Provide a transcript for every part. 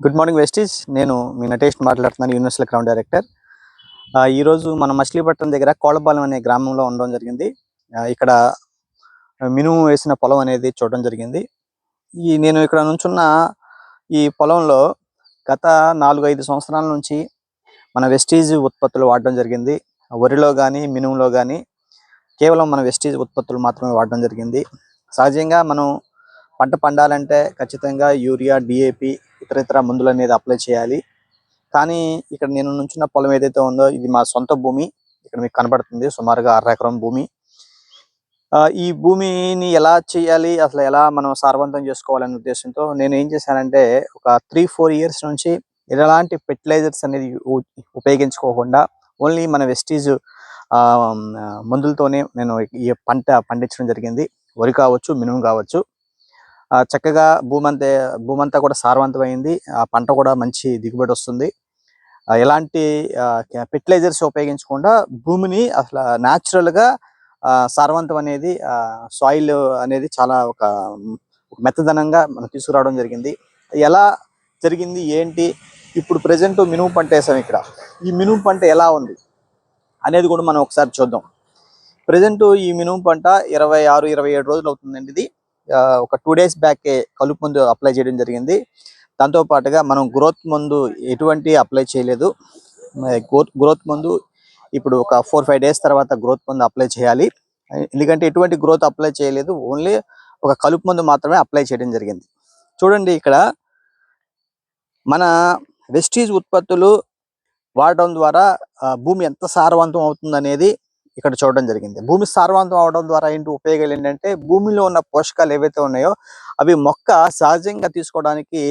Good morning Vestige నేను మీ నటేష్ మాట్లాడుతున్నాను universal crown director ఈరోజు మన మచిలీపట్నం దగ్గర కోళ్ళపాలెం అనే గ్రామంలో ఉండడం జరిగింది. ఇక్కడ మినుము వేసిన పొలం అనేది చూడడం జరిగింది. ఈ నేను ఇక్కడ నుంచున్న ఈ పొలంలో గత నాలుగు ఐదు సంవత్సరాల నుంచి మన వెస్టీజ్ ఉత్పత్తులు వాడడం జరిగింది. వరిలో కానీ మినుములో కానీ కేవలం మన వెస్టీజ్ ఉత్పత్తులు మాత్రమే వాడడం జరిగింది. సహజంగా మనం పంట పండాలంటే ఖచ్చితంగా యూరియా డిఏపి ఇతర మందులు అనేది అప్లై చేయాలి. కానీ ఇక్కడ నేను నుంచున్న పొలం ఏదైతే ఉందో ఇది మా సొంత భూమి. ఇక్కడ మీకు కనబడుతుంది సుమారుగా అర ఎకరం భూమి. ఆ, ఈ భూమిని ఎలా చేయాలి అసలు ఎలా మనం సారవంతం చేసుకోవాలనే ఉద్దేశంతో నేను ఏం చేశానంటే ఒక త్రీ ఫోర్ ఇయర్స్ నుంచి ఎలాంటి ఫెర్టిలైజర్స్ అనేది ఉపయోగించుకోకుండా ఓన్లీ మన వెస్టీజ్ మందులతోనే నేను ఈ పంట పండించడం జరిగింది. వరి కావచ్చు మినుము కావచ్చు. చక్కగా భూమి భూమంతా కూడా సారవంతమైంది. ఆ పంట కూడా మంచి దిగుబడి వస్తుంది. ఎలాంటి ఫెర్టిలైజర్స్ ఉపయోగించకుండా భూమిని అసలు న్యాచురల్గా గా ఆ, సారవంతం అనేది సాయిల్ అనేది చాలా ఒక మెత్తదనంగా మనం తీసుకురావడం జరిగింది. ఎలా జరిగింది ఏంటి? ఇప్పుడు ప్రజెంట్ మినుము పంట వేసాం ఇక్కడ. ఈ మినుము పంట ఎలా ఉంది? అనేది కూడా మనం ఒకసారి చూద్దాం. ప్రజెంట్ ఈ మినుము పంట ఇరవై ఆరు ఇరవై ఏడు రోజులు అవుతుందండి ఇది. ఒక టూ డేస్ బ్యాక్ కలుపు మందు అప్లై చేయడం జరిగింది. దాంతో పాటుగా మనం గ్రోత్ మందు ఎటువంటి అప్లై చేయలేదు. గ్రోత్ గ్రోత్ మందు ఇప్పుడు ఒక ఫోర్ ఫైవ్ డేస్ తర్వాత గ్రోత్ మందు అప్లై చేయాలి. ఎందుకంటే ఎటువంటి గ్రోత్ అప్లై చేయలేదు. ఓన్లీ ఒక కలుపు మందు మాత్రమే అప్లై చేయడం జరిగింది. చూడండి ఇక్కడ మన వెస్టీజ్ ఉత్పత్తులు వాడడం ద్వారా భూమి ఎంత సారవంతం అవుతుంది అనేది ఇక్కడ చూడడం జరిగింది. భూమి సారవంతం అవడం ద్వారా ఏంటి ఉపయోగాలు ఏంటంటే భూమిలో ఉన్న పోషకాలు ఏవైతే ఉన్నాయో అవి మొక్క సహజంగా తీసుకోవడానికి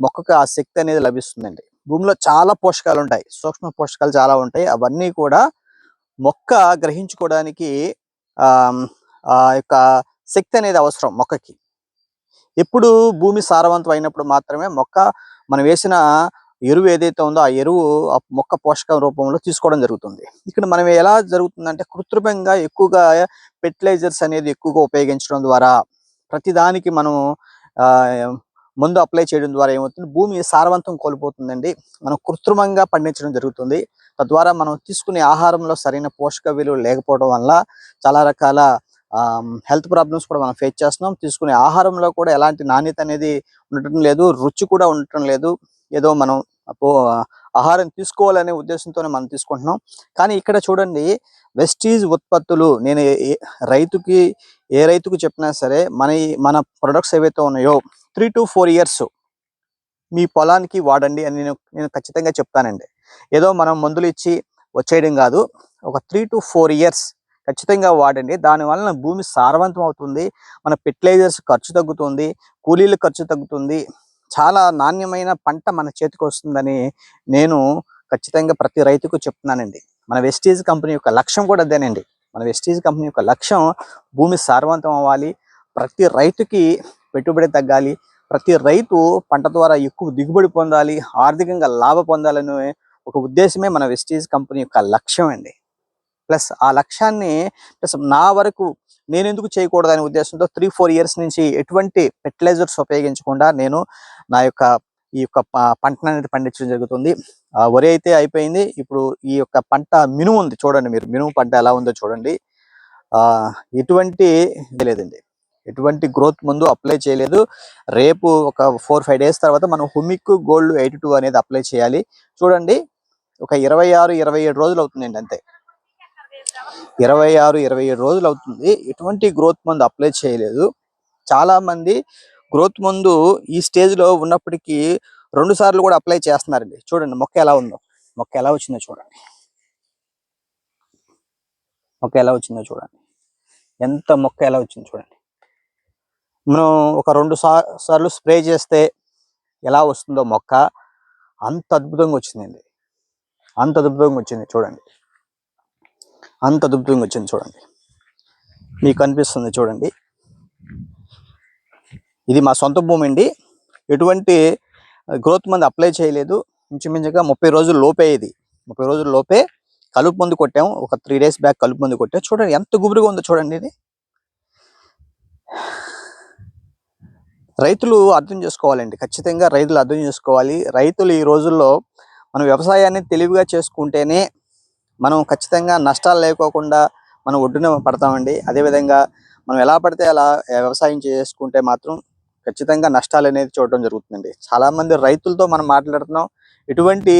మొక్కకు ఆ శక్తి అనేది లభిస్తుందండి. భూమిలో చాలా పోషకాలు ఉంటాయి. సూక్ష్మ పోషకాలు చాలా ఉంటాయి. అవన్నీ కూడా మొక్క గ్రహించుకోవడానికి ఆ యొక్క శక్తి అనేది అవసరం మొక్కకి. ఎప్పుడు భూమి సారవంతం అయినప్పుడు మాత్రమే మొక్క మనం వేసిన ఎరువు ఏదైతే ఉందో ఆ ఎరువు ఆ మొక్క పోషక రూపంలో తీసుకోవడం జరుగుతుంది. ఇక్కడ మనం ఎలా జరుగుతుందంటే కృత్రిమంగా ఎక్కువగా ఫెర్టిలైజర్స్ అనేది ఎక్కువగా ఉపయోగించడం ద్వారా ప్రతిదానికి మనం ఆ, అప్లై చేయడం ద్వారా ఏమవుతుంది? భూమి సారవంతం కోల్పోతుందండి. మనం కృత్రిమంగా పండించడం జరుగుతుంది. తద్వారా మనం తీసుకునే ఆహారంలో సరైన పోషక విలువలు లేకపోవడం వల్ల చాలా రకాల హెల్త్ ప్రాబ్లమ్స్ కూడా మనం ఫేస్ చేస్తున్నాం. తీసుకునే ఆహారంలో కూడా ఎలాంటి నాణ్యత అనేది ఉండటం లేదు. రుచి కూడా ఉండటం లేదు. ఏదో మనం ఆహారం తీసుకోవాలనే ఉద్దేశంతోనే మనం తీసుకుంటున్నాం. కానీ ఇక్కడ చూడండి వెస్టీజ్ ఉత్పత్తులు నేను రైతుకి ఏ రైతుకు చెప్పినా సరే మన మన ప్రొడక్ట్స్ ఏవైతే ఉన్నాయో త్రీ టు ఫోర్ ఇయర్స్ మీ పొలానికి వాడండి అని నేను నేను ఖచ్చితంగా చెప్తానండి. ఏదో మనం మందులు ఇచ్చి వచ్చేయడం కాదు ఒక త్రీ టు ఫోర్ ఇయర్స్ ఖచ్చితంగా వాడండి. దాని వలన భూమి సారవంతం అవుతుంది మన ఫెర్టిలైజర్స్ ఖర్చు తగ్గుతుంది కూలీల ఖర్చు తగ్గుతుంది చాలా నాణ్యమైన పంట మన చేతికి వస్తుందని నేను ఖచ్చితంగా ప్రతి రైతుకు చెప్తున్నానండి. మన వెస్టీజ్ కంపెనీ యొక్క లక్ష్యం కూడా అదేనండి. మన వెస్టీజ్ కంపెనీ యొక్క లక్ష్యం భూమి సారవంతం అవ్వాలి ప్రతి రైతుకి పెట్టుబడి తగ్గాలి ప్రతి రైతు పంట ద్వారా ఎక్కువ దిగుబడి పొందాలి ఆర్థికంగా లాభ పొందాలనే ఒక ఉద్దేశమే మన వెస్టీజ్ కంపెనీ యొక్క లక్ష్యం అండి ప్లస్ ఆ లక్ష్యాన్ని ప్లస్ నా వరకు నేను ఎందుకు చేయకూడదు అనే ఉద్దేశంతో త్రీ ఫోర్ ఇయర్స్ నుంచి ఎటువంటి ఫెర్టిలైజర్స్ ఉపయోగించకుండా నేను నా యొక్క ఈ యొక్క పంటను అనేది పండించడం జరుగుతుంది. వరి అయితే అయిపోయింది. ఇప్పుడు ఈ యొక్క పంట మినుము ఉంది చూడండి మీరు. మినుము పంట ఎలా ఉందో చూడండి. ఎటువంటి ఇది లేదండి. ఎటువంటి గ్రోత్ ముందు అప్లై చేయలేదు. రేపు ఒక ఫోర్ ఫైవ్ డేస్ తర్వాత మనం హుమిక్ గోల్డ్ ఎయిటీ టూ అనేది అప్లై చేయాలి. చూడండి ఒక ఇరవై ఆరు ఇరవై ఏడు రోజులు అవుతుందండి అంతే. ఇరవై ఆరు ఇరవై ఏడు రోజులు అవుతుంది. ఎటువంటి గ్రోత్ మందు అప్లై చేయలేదు. చాలామంది గ్రోత్ మందు ఈ స్టేజ్లో ఉన్నప్పటికీ రెండు సార్లు కూడా అప్లై చేస్తున్నారండి. చూడండి మొక్క ఎలా ఉందో. మొక్క ఎలా వచ్చిందో చూడండి. మొక్క ఎలా వచ్చిందో చూడండి. ఎంత మొక్క ఎలా వచ్చిందో చూడండి. మనం ఒక రెండు సార్లు స్ప్రే చేస్తే ఎలా వస్తుందో మొక్క అంత అద్భుతంగా వచ్చిందండి. అంత అద్భుతంగా వచ్చింది చూడండి. అంత అద్భుతంగా వచ్చింది చూడండి. మీకు కనిపిస్తుంది చూడండి. ఇది మా సొంత భూమి అండి. ఎటువంటి గ్రోత్ మంది అప్లై చేయలేదు. ఇంచుమించుగా ముప్పై రోజులు లోపే ఇది. ముప్పై రోజుల లోపే కలుపు మందు కొట్టాము ఒక త్రీ డేస్ బ్యాక్ కలుపు మందు కొట్టాం. చూడండి ఎంత గుబురుగా ఉందో చూడండి ఇది. రైతులు అర్థం చేసుకోవాలండి. ఖచ్చితంగా రైతులు అర్థం చేసుకోవాలి. రైతులు ఈ రోజుల్లో మనం వ్యవసాయాన్ని తెలివిగా చేసుకుంటేనే మనం ఖచ్చితంగా నష్టాలు లేకోకుండా మనం ఒడ్డున పడతామండి. అదేవిధంగా మనం ఎలా పడితే అలా వ్యవసాయం చేసుకుంటే మాత్రం ఖచ్చితంగా నష్టాలు అనేది చూడటం జరుగుతుందండి. చాలామంది రైతులతో మనం మాట్లాడుతున్నాం. ఎటువంటి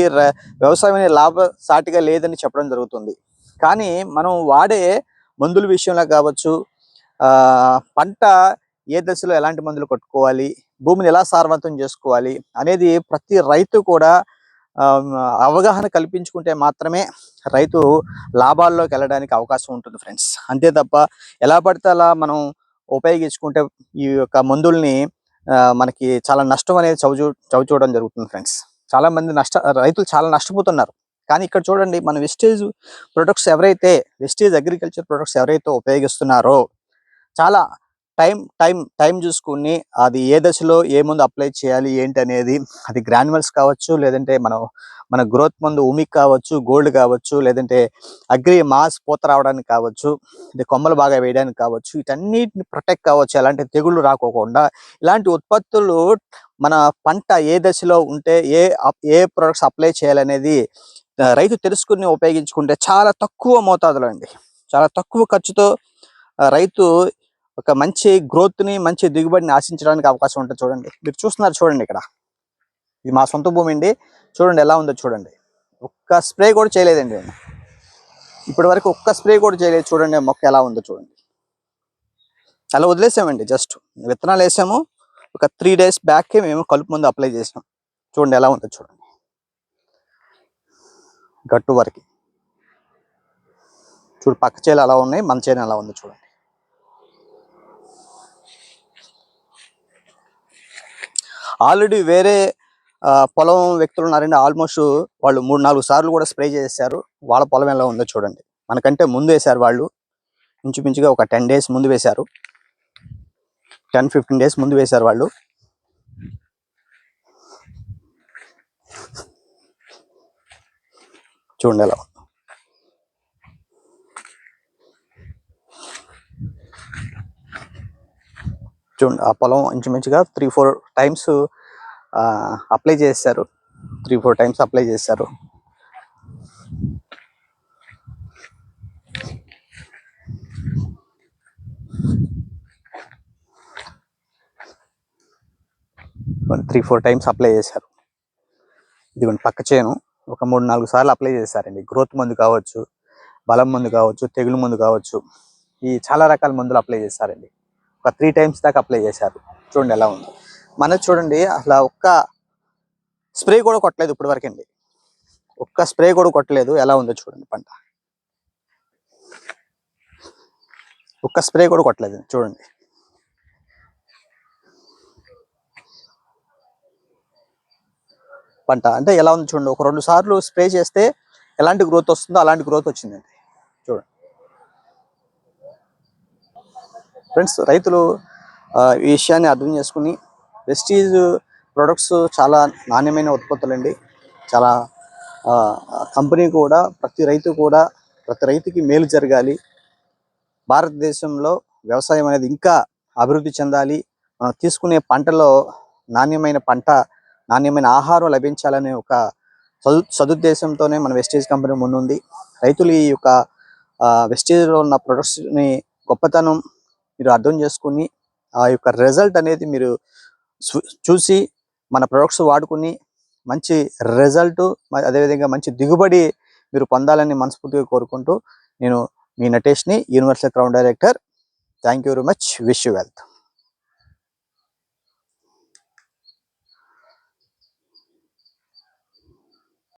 వ్యవసాయం అనేది లాభసాటిగా లేదని చెప్పడం జరుగుతుంది. కానీ మనం వాడే మందుల విషయంలో కావచ్చు పంట ఏ దశలో ఎలాంటి మందులు కొట్టుకోవాలి భూమిని ఎలా సారవంతం చేసుకోవాలి అనేది ప్రతి రైతు కూడా అవగాహన కల్పించుకుంటే మాత్రమే రైతు లాభాల్లోకి వెళ్ళడానికి అవకాశం ఉంటుంది ఫ్రెండ్స్. అంతే తప్ప ఎలా పడితే అలా మనం ఉపయోగించుకుంటే ఈ యొక్క మందుల్ని మనకి చాలా నష్టం అనేది చవిచూ చవి చూడడం జరుగుతుంది ఫ్రెండ్స్. చాలామంది నష్ట రైతులు చాలా నష్టపోతున్నారు. కానీ ఇక్కడ చూడండి మన వెస్టేజ్ ప్రొడక్ట్స్ ఎవరైతే వెస్టేజ్ అగ్రికల్చర్ ప్రొడక్ట్స్ ఎవరైతే ఉపయోగిస్తున్నారో చాలా టైం టైం టైం చూసుకుని అది ఏ దశలో ఏ ముందు అప్లై చేయాలి ఏంటి అనేది అది గ్రాన్యువల్స్ కావచ్చు లేదంటే మనం మన గ్రోత్ ముందు ఉమిక్ కావచ్చు గోల్డ్ కావచ్చు లేదంటే అగ్రి మాస్ పూత రావడానికి కావచ్చు ఇది కొమ్మలు బాగా వేయడానికి కావచ్చు వీటన్నిటిని ప్రొటెక్ట్ కావచ్చు అలాంటి తెగుళ్ళు రాకోకుండా. ఇలాంటి ఉత్పత్తులు మన పంట ఏ దశలో ఉంటే ఏ ఏ ప్రొడక్ట్స్ అప్లై చేయాలనేది రైతు తెలుసుకుని ఉపయోగించుకుంటే చాలా తక్కువ మోతాదులో అండి. చాలా తక్కువ ఖర్చుతో రైతు ఒక మంచి గ్రోత్ని మంచి దిగుబడిని ఆశించడానికి అవకాశం ఉంటుంది చూడండి. మీరు చూస్తున్నారు చూడండి ఇక్కడ. ఇది మా సొంత భూమి అండి. చూడండి ఎలా ఉందో చూడండి. ఒక్క స్ప్రే కూడా చేయలేదండి నేను ఇప్పటి వరకు ఒక్క స్ప్రే కూడా చేయలేదు చూడండి మొక్క ఎలా ఉందో చూడండి. అలా వదిలేసామండి జస్ట్ విత్తనాలు వేసాము. ఒక త్రీ డేస్ బ్యాక్ మేము కలుపు ముందు అప్లై చేసాం చూడండి ఎలా ఉందో చూడండి. గట్టు వరకు. చూడు పక్క చేలు అలా ఉన్నాయి మన చేను ఎలా ఉందో చూడండి. ఆల్రెడీ వేరే పొలం వ్యక్తులు ఉన్నారండి. ఆల్మోస్ట్ వాళ్ళు మూడు నాలుగు సార్లు కూడా స్ప్రే చేశారు వాళ్ళ పొలం ఎలా ఉందో చూడండి. మనకంటే ముందు వేశారు వాళ్ళు. ఇంచుమించుగా ఒక టెన్ డేస్ ముందు వేశారు. టెన్ ఫిఫ్టీన్ డేస్ ముందు వేశారు వాళ్ళు. చూడండి ఎలా ఉందో. చూడండి ఆ పొలం ఇంచుమించుగా త్రీ ఫోర్ టైమ్స్ అప్లై చేశారు. త్రీ ఫోర్ టైమ్స్ అప్లై చేశారు. త్రీ ఫోర్ టైమ్స్ అప్లై చేశారు. ఇదిగోండి పక్క చేను ఒక మూడు నాలుగు సార్లు అప్లై చేశారండి. గ్రోత్ మందు కావచ్చు బలం మందు కావచ్చు తెగులు మందు కావచ్చు ఈ చాలా రకాల మందులు అప్లై చేశారండి. ఒక త్రీ టైమ్స్ దాకా అప్లై చేశారు. చూడండి ఎలా ఉంది. మనది చూడండి అసలు ఒక్క స్ప్రే కూడా కొట్టలేదు ఇప్పటి వరకు అండి. ఒక్క స్ప్రే కూడా కొట్టలేదు. ఎలా ఉందో చూడండి పంట. ఒక్క స్ప్రే కూడా కొట్టలేదు. చూడండి. పంట అంటే ఎలా ఉంది చూడండి. ఒక రెండు సార్లు స్ప్రే చేస్తే ఎలాంటి గ్రోత్ వస్తుందో అలాంటి గ్రోత్ వచ్చిందండి చూడండి ఫ్రెండ్స్ రైతులు ఈ విషయాన్ని అర్థం చేసుకుని వెస్టీజ్ ప్రొడక్ట్స్ చాలా నాణ్యమైన ఉత్పత్తులు అండి చాలా కంపెనీ కూడా ప్రతి రైతు కూడా ప్రతి రైతుకి మేలు జరగాలి. భారతదేశంలో వ్యవసాయం అనేది ఇంకా అభివృద్ధి చెందాలి. మనం తీసుకునే పంటలో నాణ్యమైన పంట నాణ్యమైన ఆహారం లభించాలనే ఒక సదు సదుద్దేశంతోనే మన వెస్టేజ్ కంపెనీ ముందుంది. రైతులు ఈ యొక్క వెస్టేజ్లో ఉన్న ప్రొడక్ట్స్ని గొప్పతనం మీరు అర్థం చేసుకుని ఆ యొక్క రిజల్ట్ అనేది మీరు చూ- చూసి మన ప్రొడక్ట్స్ వాడుకుని మంచి రిజల్ట్ అదేవిధంగా మంచి దిగుబడి మీరు పొందాలని మనస్ఫూర్తిగా కోరుకుంటూ నేను మీ నటేష్ని universal crown director thank you very much wish you wealth